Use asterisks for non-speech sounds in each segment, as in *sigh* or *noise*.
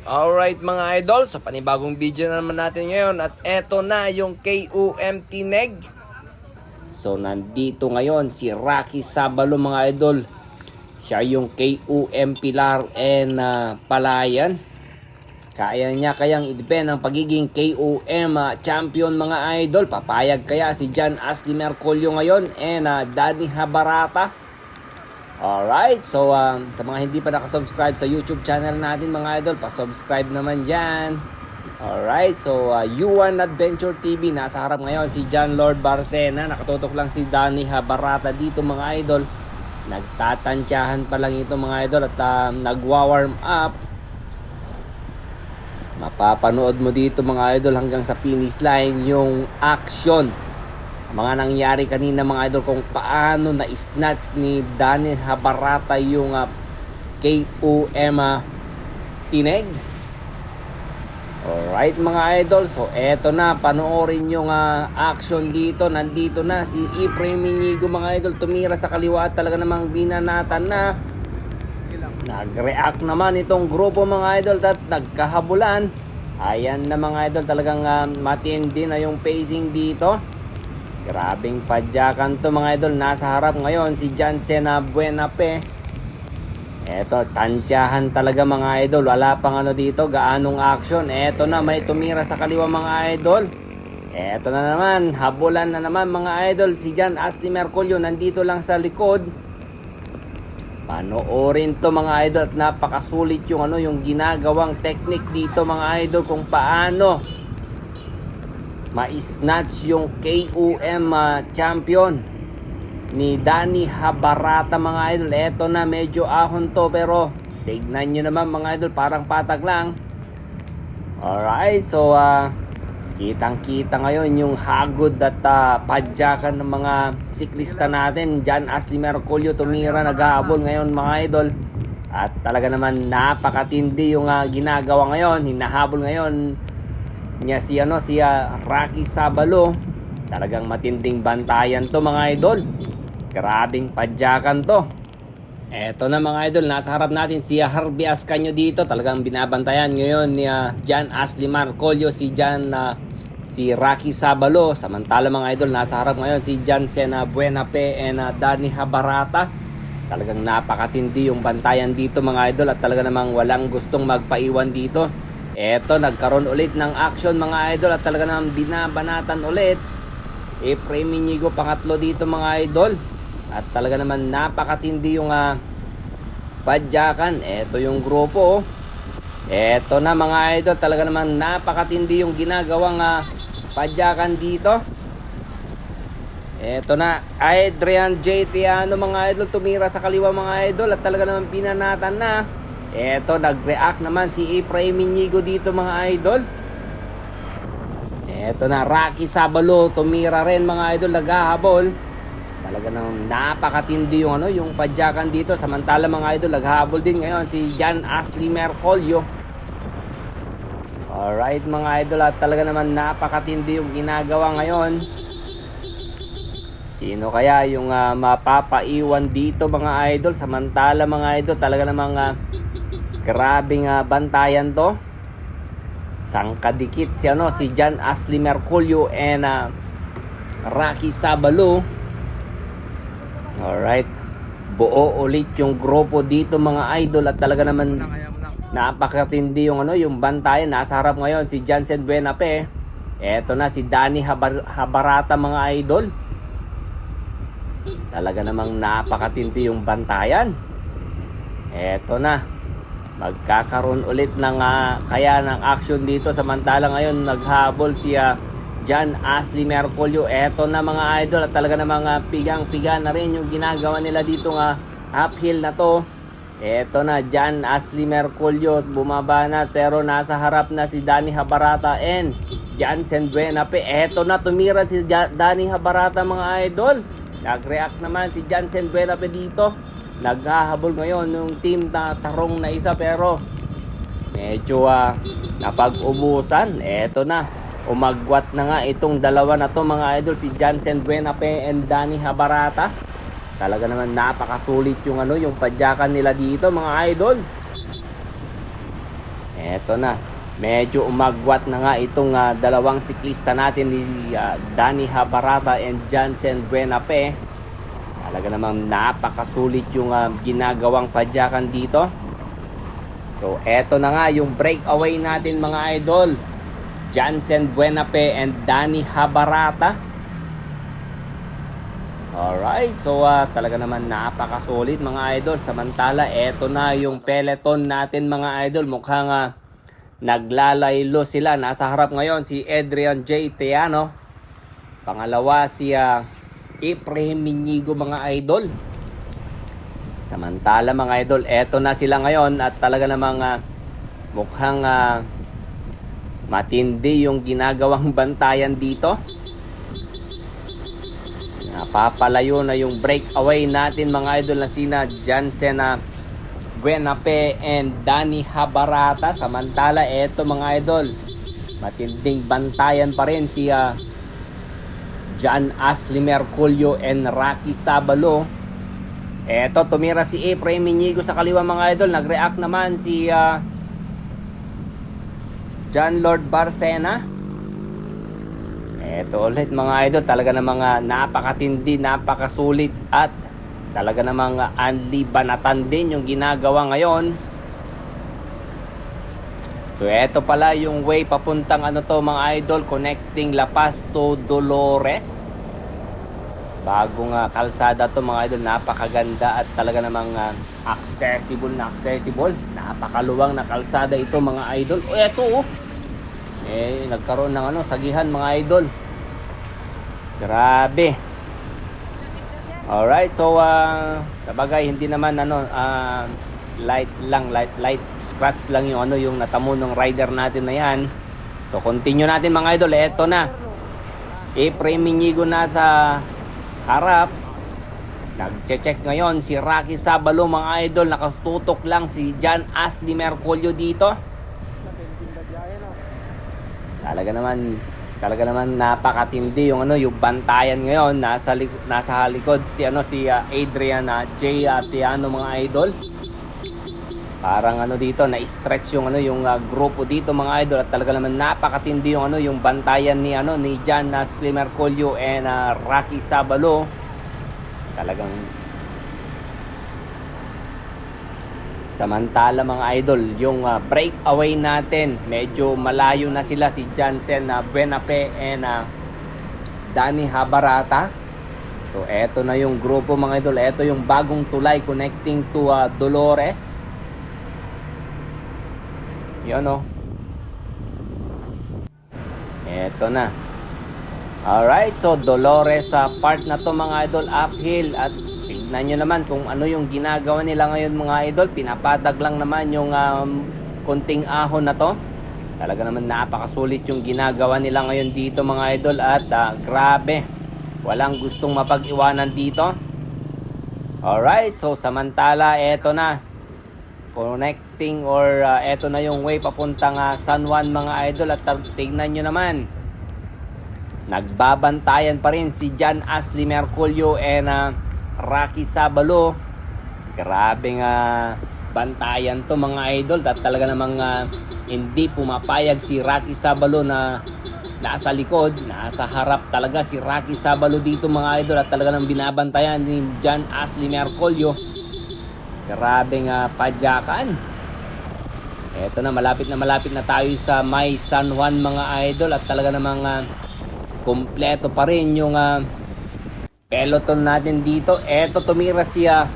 Alright mga idol, sa panibagong video na naman natin ngayon at eto na yung KUMT Neg. So nandito ngayon si Rocky Sabalo mga idol. Siya yung KUM Pilar and ah, Palayan. Kaya niya kayang i-defend ang pagiging KOM ah, champion mga idol. Papayag kaya si John Asli Mercolio ngayon and ah, Danny Habarata. Alright, so um, sa mga hindi pa nakasubscribe sa YouTube channel natin mga idol, pa-subscribe naman dyan. Alright, so uh, U1 Adventure TV, nasa harap ngayon si John Lord Barcena, nakatutok lang si Danny Habarata dito mga idol. Nagtatansyahan pa lang ito mga idol at um, nagwa-warm up. Mapapanood mo dito mga idol hanggang sa finish line yung action mga nangyari kanina mga idol kung paano na snatch ni Daniel Habarata yung uh, KOM uh, Tineg. Alright mga idol, so eto na, panoorin yung uh, action dito. Nandito na si Efraim Inigo mga idol, tumira sa kaliwa talaga namang binanatan na. Nag-react naman itong grupo mga idol at nagkahabulan. Ayan na mga idol, talagang uh, matindi na yung pacing dito. Grabing padyakan to mga idol. Nasa harap ngayon si Jansen na Buenape. Eto, tansyahan talaga mga idol. Wala pang ano dito, gaanong action. Eto na, may tumira sa kaliwa mga idol. Eto na naman, habulan na naman mga idol. Si Jan Asli Mercolio nandito lang sa likod. Panoorin to mga idol at napakasulit yung ano yung ginagawang technique dito mga idol kung paano ma-snatch yung KOM uh, champion ni Danny Habarata mga idol. Eto na medyo ahon to pero tignan nyo naman mga idol parang patag lang. Alright, so uh, kitang kita ngayon yung hagod at uh, padyakan ng mga siklista natin. Jan Asli Mercolio tumira naghahabol ngayon mga idol. At talaga naman napakatindi yung uh, ginagawa ngayon. Hinahabol ngayon niya si ano si uh, Rocky Sabalo. Talagang matinding bantayan to mga idol. Grabing padyakan to. Eto na mga idol, nasa harap natin si Harvey Ascanio dito. Talagang binabantayan ngayon ni uh, Jan Asli Marcolio, si Jan uh, si Rocky Sabalo. Samantala mga idol, nasa harap ngayon si Jan Sena Buenape and uh, Danny Habarata. Talagang napakatindi yung bantayan dito mga idol at talaga namang walang gustong magpaiwan dito. Eto, nagkaroon ulit ng action mga idol at talaga namang binabanatan ulit. Efraim Inigo pangatlo dito mga idol. At talaga naman napakatindi yung uh, padyakan. Eto yung grupo. Oh. Eto na mga idol, talaga naman napakatindi yung ginagawang uh, padyakan dito. Eto na, Adrian J. Tiano mga idol, tumira sa kaliwa mga idol at talaga naman pinanatan na. Eto, nag-react naman si Efraim Inigo dito mga idol. Eto na, Rocky Sabalo, tumira rin mga idol, naghahabol. Talaga nang napakatindi yung ano, yung padyakan dito. Samantala mga idol, naghahabol din ngayon si Jan Asli Mercolio. Alright mga idol, at talaga naman napakatindi yung ginagawa ngayon. Sino kaya yung uh, mapapaiwan dito mga idol? Samantala mga idol, talaga namang uh, grabing uh, bantayan to. Sangkadikit si ano si Jan Asli Mercolio and uh, Rocky Sabalo. Alright. Buo ulit yung grupo dito mga idol at talaga naman napakatindi yung ano yung bantayan. Nasa harap ngayon si Jansen Buenape. Eto na si Danny Habar- Habarata mga idol. Talaga namang napakatindi yung bantayan. Eto na. Magkakaroon ulit ng uh, kaya ng action dito samantala ngayon naghabol siya John Asli Mercolio. Eto na mga idol at talaga namang uh, pigang-piga na rin yung ginagawa nila dito nga uphill na to. Eto na John Asli Mercolio bumaba na pero nasa harap na si Danny Habarata and Jansen Buenape. Eto na tumira si Danny Habarata mga idol. Nag-react naman si Jansen Buenape dito. Naghahabol ngayon yung team na tarong na isa pero medyo uh, napag-ubusan. Eto na. Umagwat na nga itong dalawa na to mga idol si Jansen Buenape and Danny Habarata. Talaga naman napakasulit yung ano yung padyakan nila dito mga idol. Eto na. Medyo umagwat na nga itong ah, dalawang siklista natin ni ah, Danny Habarata and Jansen Buenape. Talaga namang napakasulit yung ah, ginagawang padyakan dito. So eto na nga yung breakaway natin mga idol. Jansen Buenape and Danny Habarata. Alright, so ah, talaga naman napakasulit mga idol. Samantala, eto na yung peloton natin mga idol. Mukhang ah, naglalaylo sila. Nasa harap ngayon si Adrian J. Teano. Pangalawa si ah, Ibrahim Minigo mga idol. Samantala mga idol, eto na sila ngayon at talaga namang ah, mukhang ah, matindi yung ginagawang *laughs* bantayan dito. Napapalayo na yung breakaway natin mga idol na sina Jansen na Buenape and Danny Habarata. Samantala, eto mga idol, matinding bantayan pa rin si ah, John Ashley Merculio and Rocky Sabalo. Eto, tumira si Efraim Minigo sa kaliwa mga idol. Nag-react naman si ah, John Lord Barcena. Eto ulit mga idol, talaga na mga napakatindi, napakasulit at talaga namang Anli Banatan din yung ginagawa ngayon. So eto pala yung way papuntang ano to mga idol, connecting La Paz to Dolores. Bagong uh, kalsada to mga idol, napakaganda at talaga namang uh, accessible na accessible. Napakaluwang na kalsada ito mga idol. O eto oh. Eh nagkaroon ng ano, sagihan mga idol. Grabe. Alright, so uh, sa bagay hindi naman ano uh, light lang, light light scratch lang yung ano yung natamo ng rider natin na yan. So continue natin mga idol, eto na. Efraim Minigo na sa harap. Nagche-check ngayon si Rocky Sabalo mga idol, nakatutok lang si John Ashley Mercolio dito. Talaga naman talaga naman napakatindi yung ano yung bantayan ngayon. Nasa lik- nasa likod si ano si uh, Adrian uh, J Atiano mga idol. Parang ano dito na stretch yung ano yung uh, grupo dito mga idol. At talaga naman napakatindi yung ano yung bantayan ni ano ni Jan na Slimmer Colio and uh, Rocky Sabalo. Talagang Samantala mga idol, yung uh, breakaway natin, medyo malayo na sila si Jansen uh, Buenape and uh, Danny Habarata. So eto na yung grupo mga idol, eto yung bagong tulay connecting to uh, Dolores. Yun o. Eto na. Alright, so Dolores sa uh, part na to mga idol uphill at tignan nyo naman kung ano yung ginagawa nila ngayon mga idol. Pinapadag lang naman yung um, konting ahon na to. Talaga naman napakasulit yung ginagawa nila ngayon dito mga idol at uh, grabe. Walang gustong mapag-iwanan dito. Alright, so samantala eto na. Connecting or uh, eto na yung way papuntang uh, San Juan mga idol at tignan nyo naman. Nagbabantayan pa rin si John Ashley Merculio and uh, Rocky Sabalo. Grabe nga bantayan to mga idol at talaga namang uh, hindi pumapayag si Rocky Sabalo na nasa likod, nasa harap talaga si Rocky Sabalo dito mga idol at talaga nang binabantayan ni John Ashley Mercolio. Grabe nga padyakan. Eto na malapit na malapit na tayo sa May San Juan mga idol at talaga namang uh, kompleto pa rin yung uh, peloton natin dito. Eto tumira siya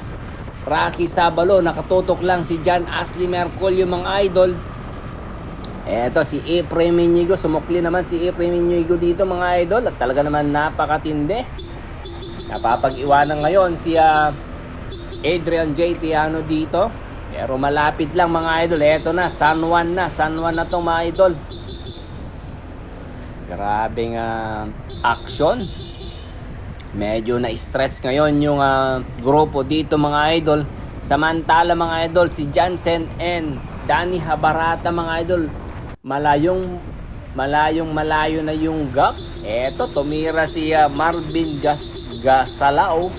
Rocky Sabalo. Nakatutok lang si John Ashley Mercolio mga idol. Eto si Efraim Inigo. Sumukli naman si Efraim Inigo dito mga idol. At talaga naman napakatindi. Napapag-iwanan ngayon si uh, Adrian J. Tiano dito. Pero malapit lang mga idol. Eto na, San Juan na. San Juan na to mga idol. Grabing uh, action. Medyo na-stress ngayon yung uh, grupo dito mga idol. Samantala mga idol, si Jansen and Danny Habarata mga idol. Malayong malayong malayo na yung gap. Eto, tumira si uh, Marvin Gas Gasalao.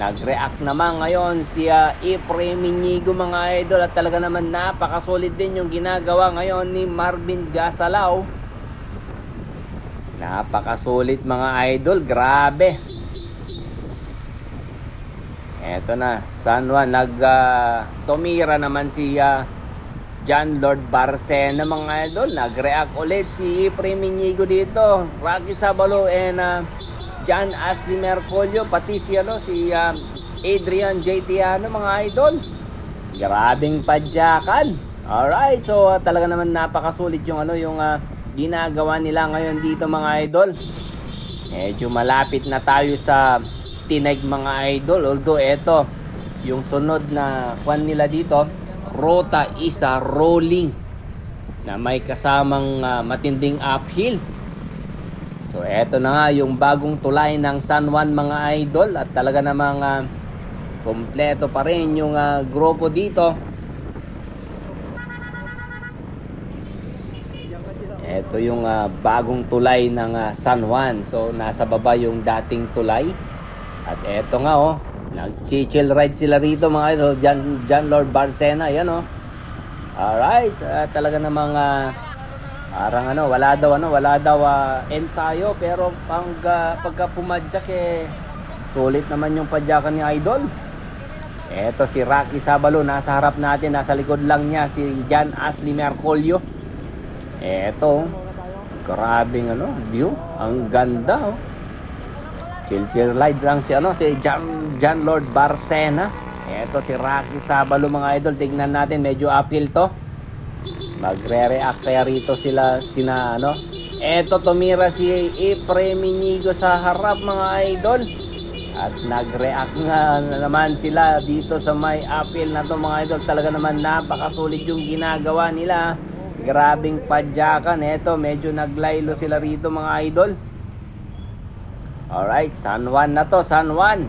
Nag-react naman ngayon si uh, Efraim Inigo mga idol at talaga naman napakasolid din yung ginagawa ngayon ni Marvin Gasalao. Napakasulit mga idol, grabe. Eto na, San Juan, nag tumira naman si ah, John Lord Barcena mga idol. Nag-react ulit si Efraim Inigo dito. Rocky Sabalo and ah, John Ashley Mercolio, pati si, ano, si ah, Adrian J. Tiano mga idol. Grabing padyakan. Alright, so ah, talaga naman napakasulit yung ano yung ah, ginagawa nila ngayon dito mga idol. Medyo malapit na tayo sa tinag mga idol. Although eto, yung sunod na kwan nila dito, rota isa rolling na may kasamang ah, matinding uphill. So eto na nga yung bagong tulay ng San Juan mga idol at talaga namang ah, kompleto pa rin yung ah, grupo dito. Ito yung ah, bagong tulay ng ah, San Juan. So nasa baba yung dating tulay. At eto nga oh, nag-chill ride sila rito mga idol. Jan, Jan Lord Barcena, yan oh. Alright, ah, talaga namang ah, parang ano, wala daw ano, wala daw ah, ensayo pero pang ah, pagka pumadyak eh sulit naman yung padyakan ni Idol. Eto si Rocky Sabalo, nasa harap natin, nasa likod lang niya si Jan Ashley Mercolio. Eto, grabing ano, view, ang ganda oh. Chill chill ride lang si ano si Jan, Jan Lord Barcena. Eto si Rocky Sabalo mga idol, tignan natin medyo uphill to. Magre-react kaya rito sila sina ano. Eto tumira si Efraim Inigo sa harap mga idol. At nag-react nga naman sila dito sa may uphill na to mga idol. Talaga naman napakasulit yung ginagawa nila. Grabing padyakan. Eto medyo naglaylo sila rito mga idol. Alright, San Juan na to, San Juan.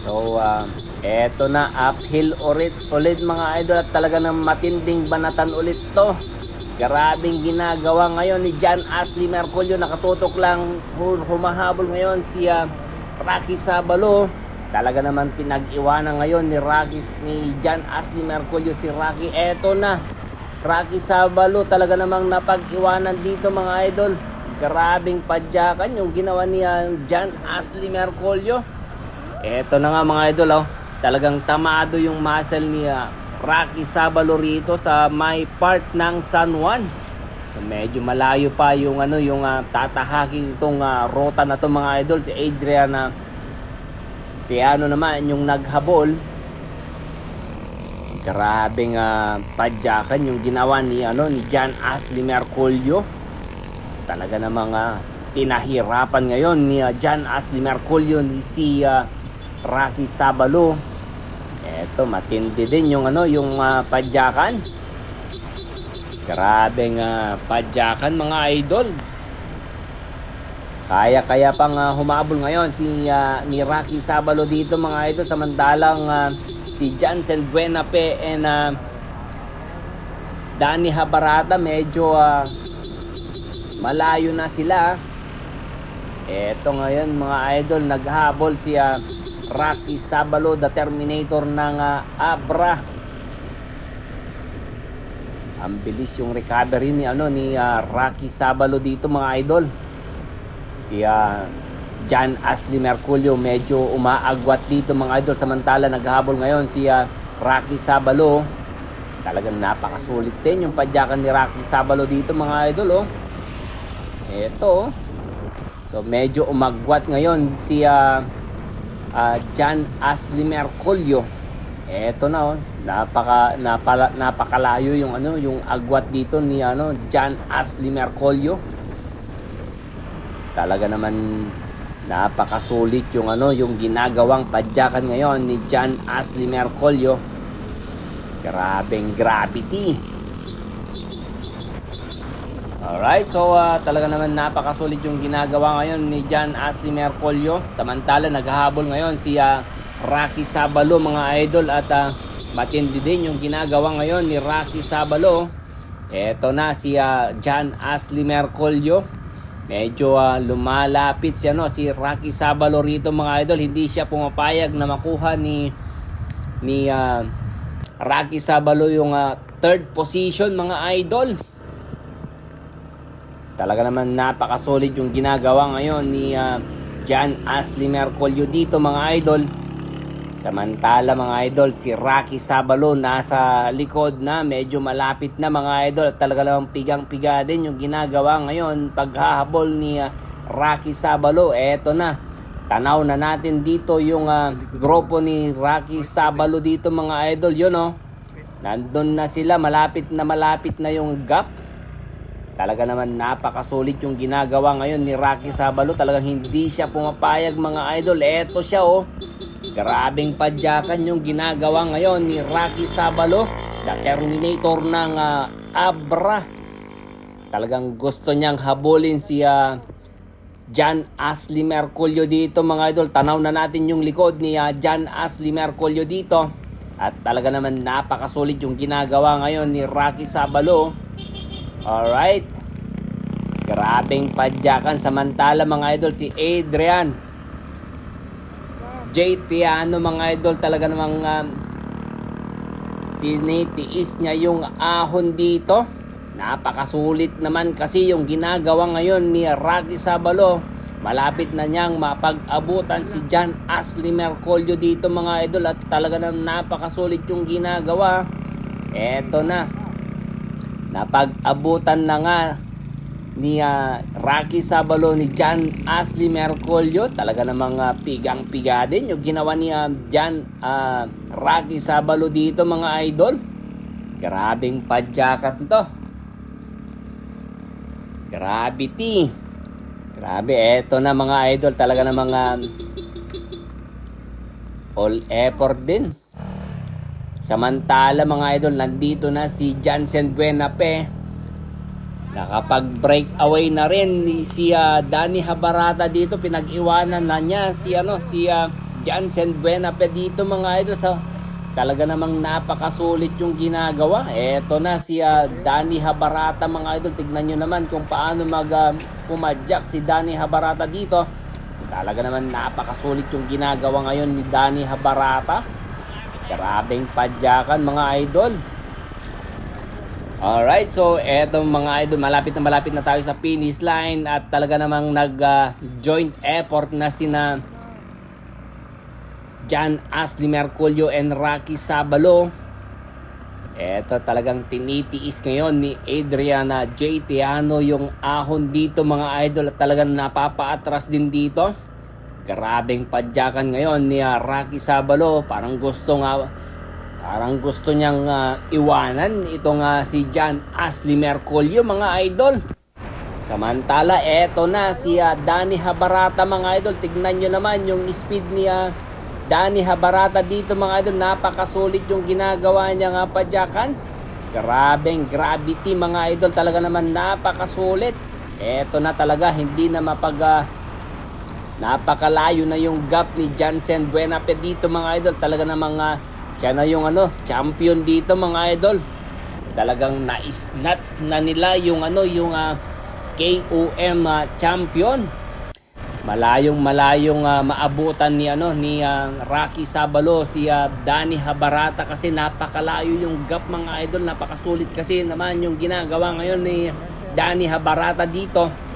So, uh, eto na, uphill ulit, ulit mga idol at talaga ng matinding banatan ulit to. Grabing ginagawa ngayon ni John Ashley Mercolio, nakatutok lang, hu- humahabol ngayon si uh, Rocky Sabalo. Talaga naman pinag-iwanan ngayon ni Rocky, ni John Ashley Mercolio si Rocky. Eto na, Rocky Sabalo talaga namang napag-iwanan dito mga idol. Grabing padyakan yung ginawa ni uh, John Ashley Mercolio. Eto na nga mga idol oh. Talagang tamado yung muscle ni ah, Rocky Sabalo rito sa may part ng San Juan. So medyo malayo pa yung ano yung ah, tatahaking itong ah, rota na to mga idol si Adriana Piano naman yung naghabol. Grabeng uh, padyakan yung ginawa ni ano ni John Ashley Mercolio. Talaga namang ah, pinahirapan ngayon ni ah, John Ashley Mercolio ni si ah, Rocky Sabalo. Eto, matindi din yung ano, yung ah, padyakan. Grabeng uh, padyakan mga idol. Kaya-kaya pang ah, humabol ngayon si ah, ni Rocky Sabalo dito mga idol samantalang ah, si Jansen Buenape and ah, Danny Habarata medyo ah, malayo na sila. Eto ngayon mga idol, naghabol si ah, Rocky Sabalo, the Terminator ng ah, Abra. Ang bilis yung recovery ni ano ni ah, Rocky Sabalo dito mga idol. Si ah, John Ashley Merculio medyo umaagwat dito mga idol samantala naghabol ngayon si ah, Rocky Sabalo. Talagang napakasulit din yung padyakan ni Rocky Sabalo dito mga idol oh. Eto oh. So medyo umagwat ngayon si ah, ah, John Ashley Merculio. Eto na oh, napaka napala, napakalayo yung ano, yung agwat dito ni ano John Ashley Merculio. Talaga naman napakasulit yung ano, yung ginagawang padyakan ngayon ni John Ashley Merculio. Grabeng gravity. Alright, so uh, talaga naman napakasulit yung ginagawa ngayon ni John Ashley Mercolio. Samantala naghahabol ngayon si uh, Rocky Sabalo mga idol at uh, matindi din yung ginagawa ngayon ni Rocky Sabalo. Eto na si uh, John Ashley Mercolio. Medyo ah, lumalapit siya no si Rocky Sabalo rito mga idol. Hindi siya pumapayag na makuha ni ni ah, Rocky Sabalo yung ah, third position mga idol. Talaga naman napaka-solid yung ginagawa ngayon ni ah, John Ashley Mercolio dito mga idol. Samantala mga idol, si Rocky Sabalo nasa likod na, medyo malapit na mga idol. Talaga namang pigang-piga din yung ginagawa ngayon. Paghahabol ni ah, Rocky Sabalo, eto na. Tanaw na natin dito yung ah, grupo ni Rocky Sabalo dito mga idol. Yun oh. Nandun na sila, malapit na malapit na yung gap. Talaga naman napakasulit yung ginagawa ngayon ni Rocky Sabalo. Talagang hindi siya pumapayag mga idol. Eto siya oh. Grabing padyakan yung ginagawa ngayon ni Rocky Sabalo, the Terminator ng ah, Abra. Talagang gusto niyang habulin si ah, John Ashley Mercolio dito mga idol. Tanaw na natin yung likod ni ah, John Ashley Mercolio dito. At talaga naman napakasulit yung ginagawa ngayon ni Rocky Sabalo. Alright. Grabing padyakan. Samantala mga idol si Adrian. JT ano mga idol talaga namang um, tinitiis niya yung ahon dito. Napakasulit naman kasi yung ginagawa ngayon ni Rocky Sabalo. Malapit na niyang mapag-abutan si John Ashley Mercolio dito mga idol at talaga namang napakasulit yung ginagawa. Eto na. Napag-abutan na nga ni ah, Rocky Sabalo ni John Ashley Mercolio. Talaga namang ah, pigang-piga din yung ginawa ni ah, John ah, Rocky Sabalo dito mga idol. Grabing padyakat to gravity grabe eto na mga idol. Talaga namang ah, all effort din samantala mga idol nandito na si Jansen Buenape Nakapag-break away na rin si ah, Danny Habarata dito. Pinag-iwanan na niya si ano si ah, Jansen Buenape dito mga idol sa talaga namang napakasulit yung ginagawa. Eto na si ah, Danny Habarata mga idol. Tignan nyo naman kung paano mag ah, pumadyak si Danny Habarata dito. Talaga naman napakasulit yung ginagawa ngayon ni Danny Habarata. Grabing padyakan mga idol. Alright, so eto mga idol, malapit na malapit na tayo sa finish line at talaga namang nag-joint effort na sina John Ashley Mercolio and Rocky Sabalo. Eto talagang tinitiis ngayon ni Adriana J. Tiano yung ahon dito mga idol at talagang napapaatras din dito. Grabing padyakan ngayon ni Rocky Sabalo. Parang gusto nga Parang gusto niyang ah, iwanan itong ah, si John Ashley Mercolio mga idol. Samantala, eto na si ah, Danny Habarata mga idol. Tignan nyo naman yung speed ni ah, Danny Habarata dito mga idol. Napakasulit yung ginagawa niya nga padyakan. Grabeng gravity mga idol. Talaga naman napakasulit. Eto na talaga, hindi na mapag... ah, napakalayo na yung gap ni Jansen Buenape dito mga idol. Talaga namang ah, siya na yung ano, champion dito mga idol. Talagang na-snatch na nila yung ano, yung ah, KOM ah, champion. Malayong malayong ah, maabutan ni ano ni ah, Rocky Sabalo si ah, Danny Habarata kasi napakalayo yung gap mga idol, napakasulit kasi naman yung ginagawa ngayon ni Danny Habarata dito.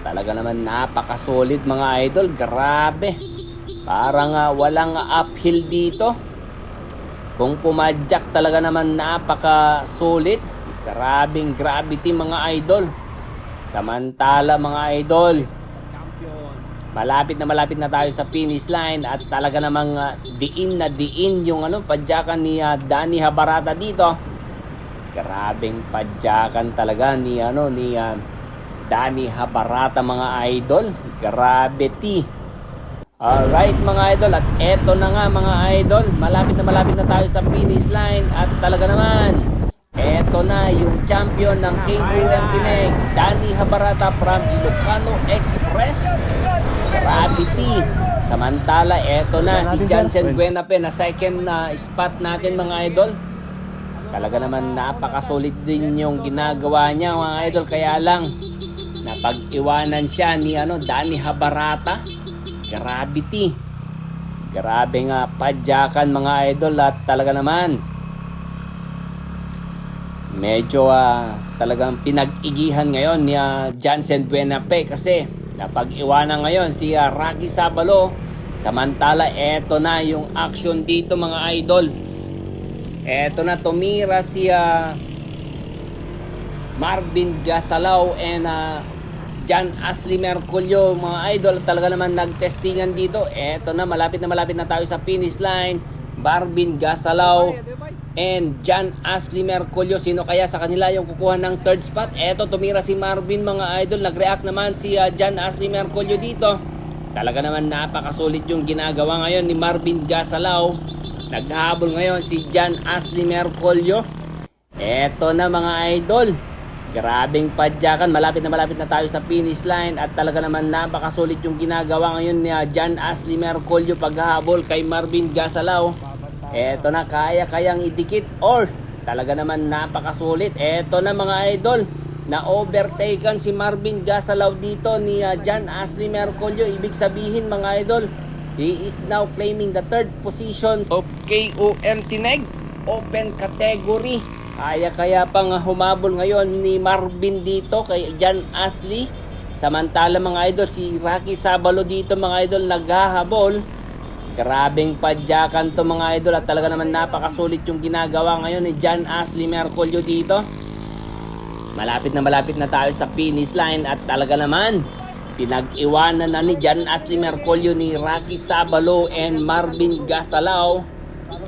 Talaga naman napakasulit mga idol, grabe. Parang ah, walang uphill dito. Kung pumadyak talaga naman napaka-sulit. Grabing gravity mga idol. Samantala mga idol. Malapit na malapit na tayo sa finish line at talaga namang ah, diin na diin yung ano padyakan ni ah, Danny Habarata dito. Grabing padyakan talaga ni ano ni ah, Danny Habarata mga idol. Gravity. Alright mga idol. At eto na nga mga idol. Malapit na malapit na tayo sa finish line. At talaga naman eto na yung champion ng KOM Tineg Danny Habarata from Ilocano Express. Gravity Samantala eto na si Jansen Buenape na second na spot natin mga idol. Talaga naman napakasulit din yung ginagawa niya mga idol. Kaya lang napag-iwanan siya ni ano, Danny Habarata. Gravity. Grabe nga padyakan mga idol at talaga naman. Medyo ah, talagang pinag-igihan ngayon ni ah, Jansen Buenape kasi napag-iwanan ngayon si ah, Rocky Sabalo. Samantala, eto na yung action dito mga idol. Eto na tumira si ah, Marvin Gasalaw and uh, John Ashley Merculio mga idol. Talaga naman nagtestingan dito. Eto na malapit na malapit na tayo sa finish line. Marvin Gasalaw and John Ashley Merculio sino kaya sa kanila yung kukuha ng third spot? Eto tumira si Marvin mga idol. Nag-react naman si uh, John Ashley Merculio dito. Talaga naman napakasulit yung ginagawa ngayon ni Marvin Gasalaw. Naghahabol ngayon si John Ashley Merculio Eto na mga idol. Grabing padyakan. Malapit na malapit na tayo sa finish line at talaga naman napakasulit yung ginagawa ngayon ni ah, John Ashley Mercolio paghahabol kay Marvin Gasalaw. Eto na kaya-kayang idikit or talaga naman napakasulit. Eto na mga idol. Na overtaken si Marvin Gasalaw dito ni ah, John Ashley Mercolio. Ibig sabihin mga idol, he is now claiming the third position of KOM Tineg open category. Kaya-kaya pang humabol ngayon ni Marvin dito kay Jan Ashley. Samantala mga idol, si Rocky Sabalo dito mga idol naghahabol. Grabing padyakan to mga idol at talaga naman napakasulit yung ginagawa ngayon ni Jan Ashley Mercolio dito. Malapit na malapit na tayo sa finish line at talaga naman pinag-iwanan na ni Jan Ashley Mercolio ni Rocky Sabalo and Marvin Gasalao.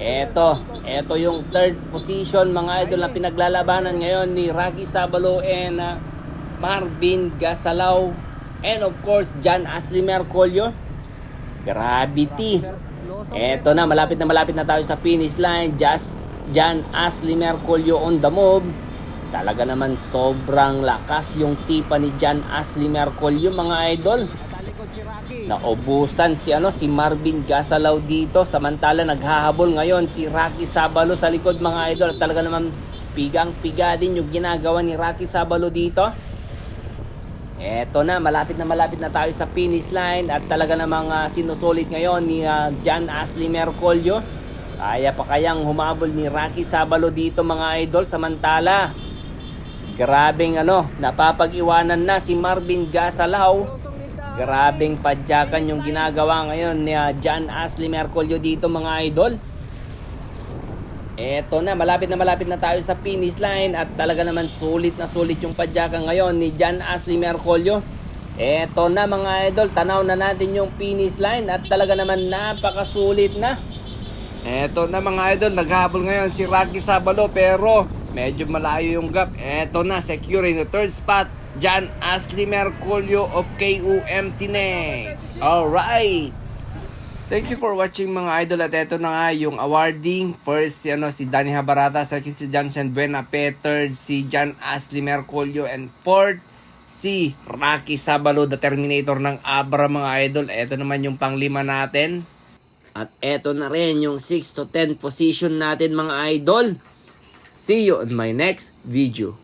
Eto, eto yung third position mga idol na pinaglalabanan ngayon ni Rocky Sabalo and uh, Marvin Gasalao and of course John Ashley Mercolio. Gravity. Eto na, malapit na malapit na tayo sa finish line. Just John Ashley Mercolio on the move. Talaga naman sobrang lakas yung sipa ni John Ashley Mercolio mga idol. Naubusan si ano si Marvin Gasalaw dito samantala naghahabol ngayon si Rocky Sabalo sa likod mga idol. Talaga naman pigang-piga din yung ginagawa ni Rocky Sabalo dito. Eto na, malapit na malapit na tayo sa finish line at talaga namang uh, sinusulit ngayon ni uh, John Ashley Mercolio. Kaya pa kayang humabol ni Rocky Sabalo dito mga idol samantala. Grabing ano, napapag-iwanan na si Marvin Gasalaw. Grabing padyakan yung ginagawa ngayon ni uh, John Ashley Mercolio dito mga idol. Eto na, malapit na malapit na tayo sa finish line at talaga naman sulit na sulit yung padyakan ngayon ni John Ashley Mercolio. Eto na mga idol, tanaw na natin yung finish line at talaga naman napakasulit na. Eto na mga idol, naghabol ngayon si Rocky Sabalo pero medyo malayo yung gap. Eto na, securing the third spot. John Ashley Merculio of KUM Tineg. Alright! Thank you for watching mga idol at eto na nga yung awarding. First, ano, si Danny Habarata, second si Johnson Buenape, third si John Ashley Merculio, and fourth si Rocky Sabalo, the Terminator ng Abra mga idol. Eto naman yung panglima natin. At eto na rin yung 6 to 10 position natin mga idol. See you on my next video.